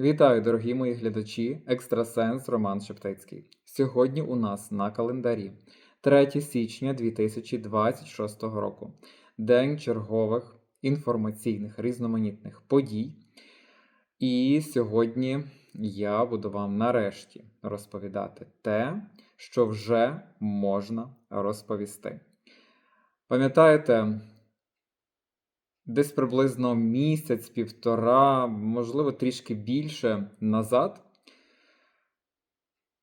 Вітаю, дорогі мої глядачі, екстрасенс Роман Шептицький. Sьогодні у нас на календарі 3 січня 2026 року, день чергових інформаційних різноманітних подій. І сьогодні я буду вам нарешті розповідати те, що вже можна розповісти. Пам'ятаєте, десь приблизно місяць, півтора, можливо, трішки більше назад,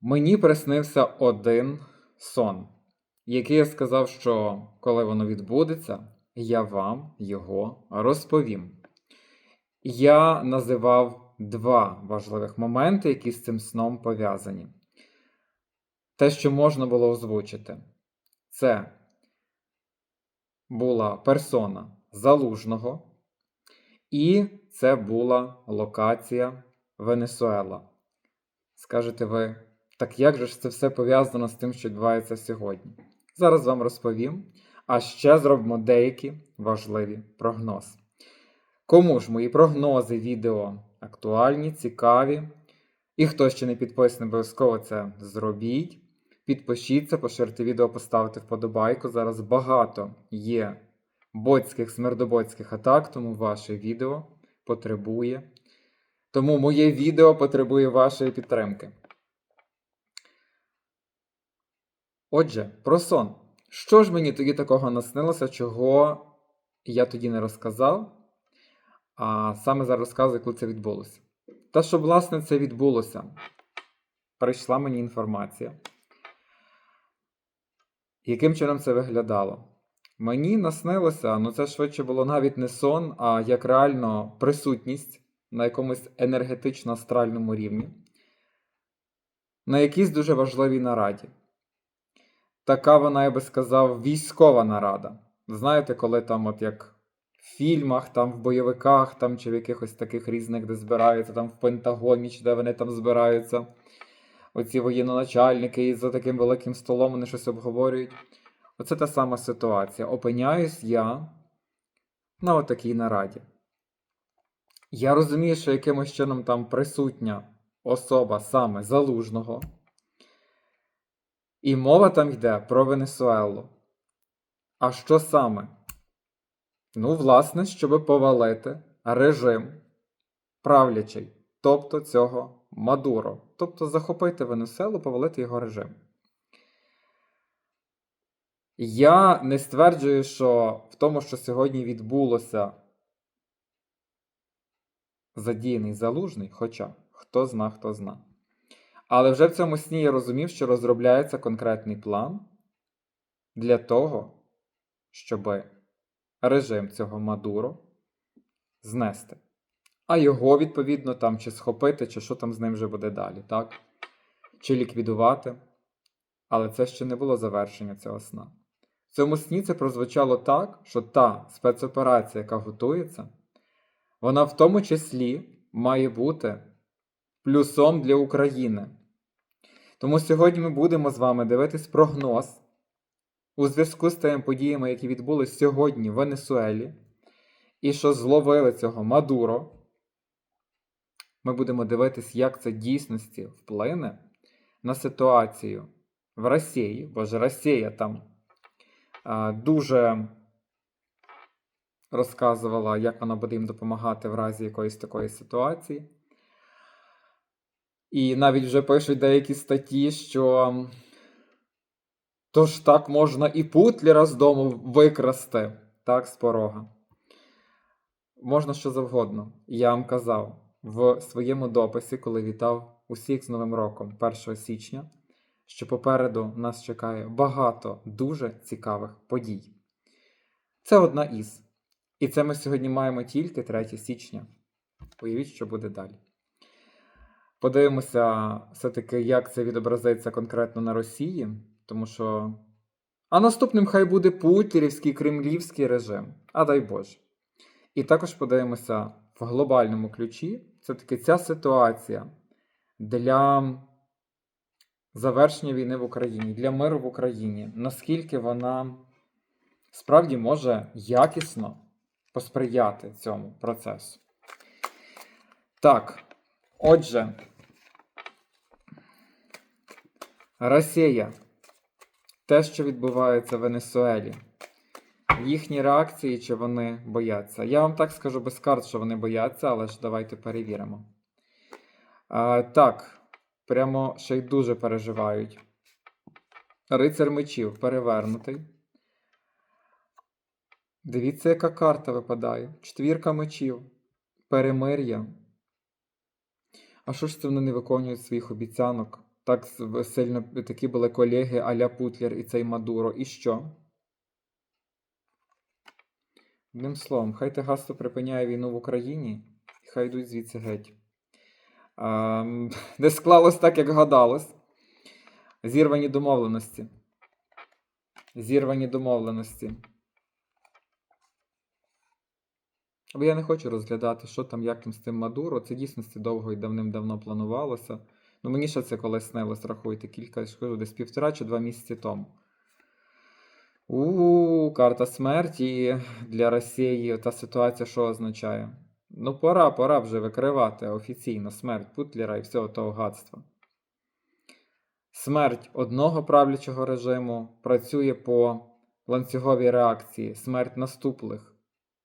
мені приснився один сон, який я сказав, що коли воно відбудеться, я вам його розповім. Я називав два важливих моменти, які з цим сном пов'язані. Те, що можна було озвучити, це була персона Залужного, і це була локація Венесуела. Скажете ви, так як же ж це все пов'язано з тим, що відбувається сьогодні? Зараз вам розповім, а ще зробимо деякі важливі прогнози. Кому ж мої прогнози відео актуальні, цікаві? І хто ще не підписаний, обов'язково це зробіть. Підпишіться, поширте відео, поставте вподобайку. Зараз багато є ботських, смердоботських атак, тому ваше відео потребує. Тому моє відео потребує вашої підтримки. Отже, про сон. Що ж мені тоді такого наснилося, чого я тоді не розказав? А саме зараз розказую, коли це відбулося. Та, що, власне, це відбулося, прийшла мені інформація. Яким чином це виглядало? Мені наснилося, ну це швидше було навіть не сон, а як реально присутність на якомусь енергетично-астральному рівні, на якійсь дуже важливій нараді. Така вона, я би сказав, військова нарада. Знаєте, коли там, от як в фільмах, там в бойовиках, там чи в якихось таких різних, де збираються, там в Пентагоні, чи де вони там збираються, оці воєнноначальники і за таким великим столом вони щось обговорюють. Оце та сама ситуація. Опиняюсь я на отакій нараді. Я розумію, що якимось чином там присутня особа саме залужного. І мова там йде про Венесуелу. А що саме? Ну, власне, щоб повалити режим правлячий, тобто цього Мадуро. Тобто захопити Венесуелу, повалити його режим. Я не стверджую, що в тому, що сьогодні відбулося задіяний залужний, хоча хто зна, хто зна. Але вже в цьому сні я розумів, що розробляється конкретний план для того, щоб режим цього Мадуро знести. А його, відповідно, там чи схопити, чи що там з ним вже буде далі, так? Чи ліквідувати. Але це ще не було завершення цього сна. Цьому сні це прозвучало так, що та спецоперація, яка готується, вона в тому числі має бути плюсом для України. Тому сьогодні ми будемо з вами дивитись прогноз у зв'язку з тими подіями, які відбулись сьогодні в Венесуелі, і що зловили цього Мадуро. Ми будемо дивитись, як це дійсності вплине на ситуацію в Росії, бо ж Росія там дуже розказувала, як вона буде їм допомагати в разі якоїсь такої ситуації. І навіть вже пишуть деякі статті, що тож так можна і Путлера з дому викрасти, так, з порога. Можна що завгодно. Я вам казав в своєму дописі, коли вітав усіх з Новим роком 1 січня, що попереду нас чекає багато дуже цікавих подій. Це одна із. І це ми сьогодні маємо тільки 3 січня. Уявіть, що буде далі. Подивимося, все-таки, як це відобразиться конкретно на Росії, тому що. А наступним хай буде путірівський кремлівський режим, а дай Боже. І також подивимося в глобальному ключі, все-таки ця ситуація для завершення війни в Україні, для миру в Україні, наскільки вона справді може якісно посприяти цьому процесу. Так, Отже, Росія. Те, що відбувається в Венесуелі. Їхні реакції, чи вони бояться. Я вам так скажу без карт, що вони бояться, але ж давайте перевіримо. А, так, прямо ще й дуже переживають. Рицар мечів перевернутий. Дивіться, яка карта випадає. Четвірка мечів. Перемир'я. А що ж це вони не виконують своїх обіцянок? Так сильно такі були колеги Аля Путлер і цей Мадуро. І що? Одним словом, хай Тегасто припиняє війну в Україні, і хай йдуть звідси геть. А, м, не склалось так, як гадалось. Зірвані домовленості. Зірвані домовленості. Бо я не хочу розглядати, що там, як там з тим Мадуро. Це дійсності довго і давним-давно планувалося. Ну, мені ще це колись снилось, рахуйте, кілька, десь півтора чи два місяці тому. У карта смерті для Росії. Та ситуація що означає? Ну, пора, пора вже викривати офіційно смерть Путлера і всього того гадства. Смерть одного правлячого режиму працює по ланцюговій реакції, смерть наступних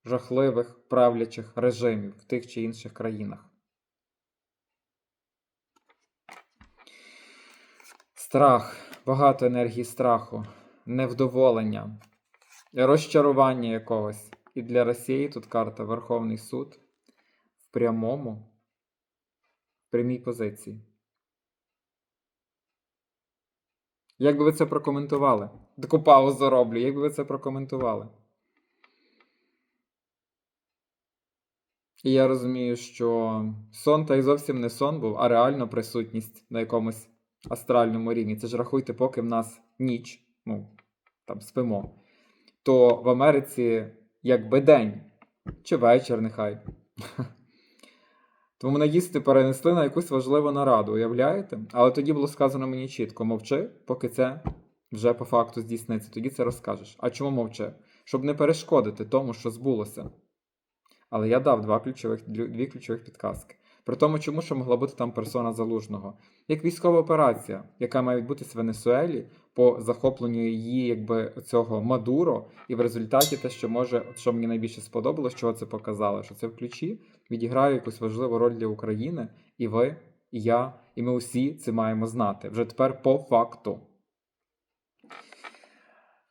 жахливих правлячих режимів в тих чи інших країнах. Страх, багато енергії страху, невдоволення, розчарування якогось. І для Росії тут карта Верховний суд прямому, прямій позиції. Як би ви це прокоментували? Таку паузу роблю. Як би ви це прокоментували? І я розумію, що сон та й зовсім не сон був, а реально присутність на якомусь астральному рівні. Це ж рахуйте, поки в нас ніч, ну, там спимо, то в Америці якби день чи вечір нехай. Тому мене перенесли на якусь важливу нараду, уявляєте? Але тоді було сказано мені чітко: мовчи, поки це вже по факту здійсниться. Тоді це розкажеш. А чому мовчи? Щоб не перешкодити тому, що збулося. Але я дав два ключових, дві ключових підказки. При тому, чому що могла бути там персона залужного. Як військова операція, яка має відбутися в Венесуелі по захопленню її, якби цього Мадуро, і в результаті те, що може, що мені найбільше сподобалось, чого це показало, що це в ключі відіграє якусь важливу роль для України, і ви, і я, і ми усі це маємо знати. Вже тепер по факту.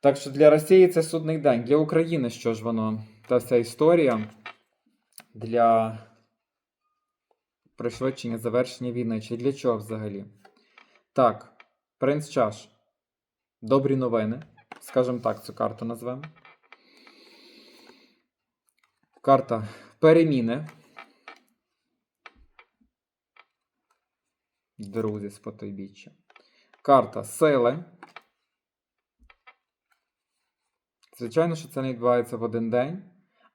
Так що для Росії це судний день. Для України що ж воно? Та вся історія для пришвидшення завершення війни. Чи для чого взагалі? Так, принц чаш. Добрі новини. Скажімо так, цю карту назвемо. Карта переміни. Друзі з потойбіччя. Карта сили. Звичайно, що це не відбувається в один день.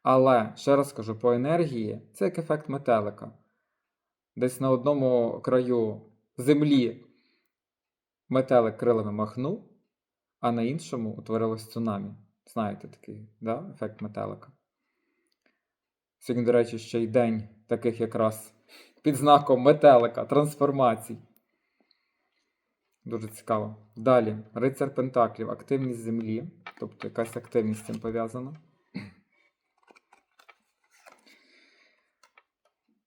Але, ще раз кажу, по енергії це як ефект метелика. Десь на одному краю землі метелик крилами махнув, а на іншому утворилось цунамі. Знаєте такий да? ефект метелика. Сьогодні, до речі, ще й день таких якраз під знаком метелика, трансформацій. Дуже цікаво. Далі, рицар Пентаклів, активність землі, тобто якась активність з цим пов'язана.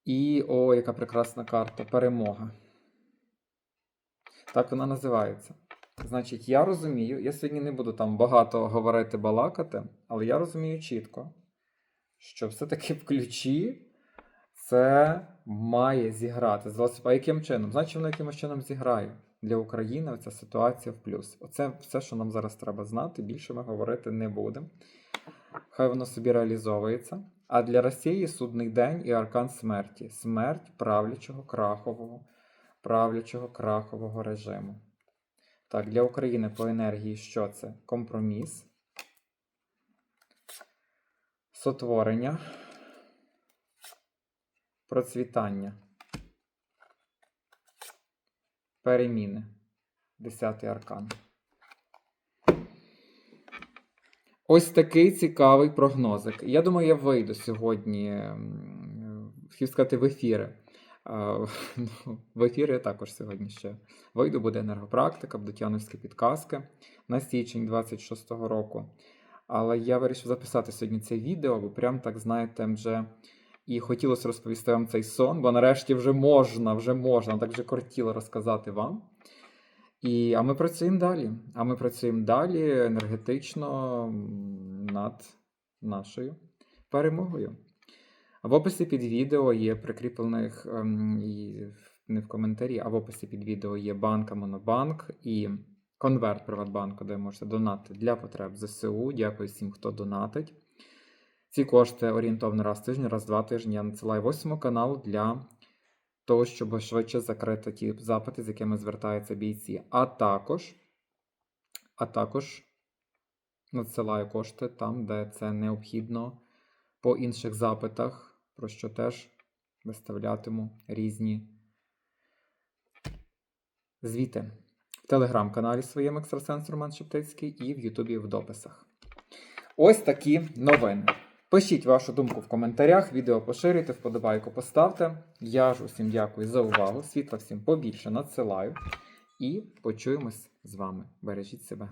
І о, яка прекрасна карта. Перемога. Так вона називається. Значить, я розумію, я сьогодні не буду там багато говорити, балакати, але я розумію чітко, що все-таки в ключі це має зіграти. Б, А яким чином? Значить, воно якимось чином зіграє для України ця ситуація в плюс. Оце все, що нам зараз треба знати. Більше ми говорити не будемо. Хай воно собі реалізовується. А для Росії судний день і аркан смерті. Смерть правлячого крахового, правлячого крахового режиму. Так, для України по енергії що це? Компроміс. Сотворення. Процвітання. Переміни. Десятий аркан. Ось такий цікавий прогнозик. Я думаю, я вийду сьогодні, хотів сказати, в ефіри. Ну, в ефір я також сьогодні ще вийду, буде енергопрактика, будуть підказки на січень 26-го року. Але я вирішив записати сьогодні це відео, бо прям так, знаєте, вже і хотілося розповісти вам цей сон, бо нарешті вже можна, вже можна, так вже кортіло розказати вам. І, а ми працюємо далі. А ми працюємо далі енергетично над нашою перемогою. В описі під відео є прикріплених ем, не в коментарі, а в описі під відео є банка Монобанк і конверт Приватбанку, де можете донати для потреб ЗСУ. Дякую всім, хто донатить. Ці кошти орієнтовно раз в тиждень, раз в два тижні я надсилаю восьмому каналу для того, щоб швидше закрити ті запити, з якими звертаються бійці. А також, а також надсилаю кошти там, де це необхідно по інших запитах, про що теж виставлятиму різні звіти в телеграм-каналі своєму екстрасенс Роман Шептицький і в Ютубі в дописах. Ось такі новини. Пишіть вашу думку в коментарях, відео поширюйте, вподобайку поставте. Я ж усім дякую за увагу. Світла всім побільше надсилаю. І почуємось з вами. Бережіть себе.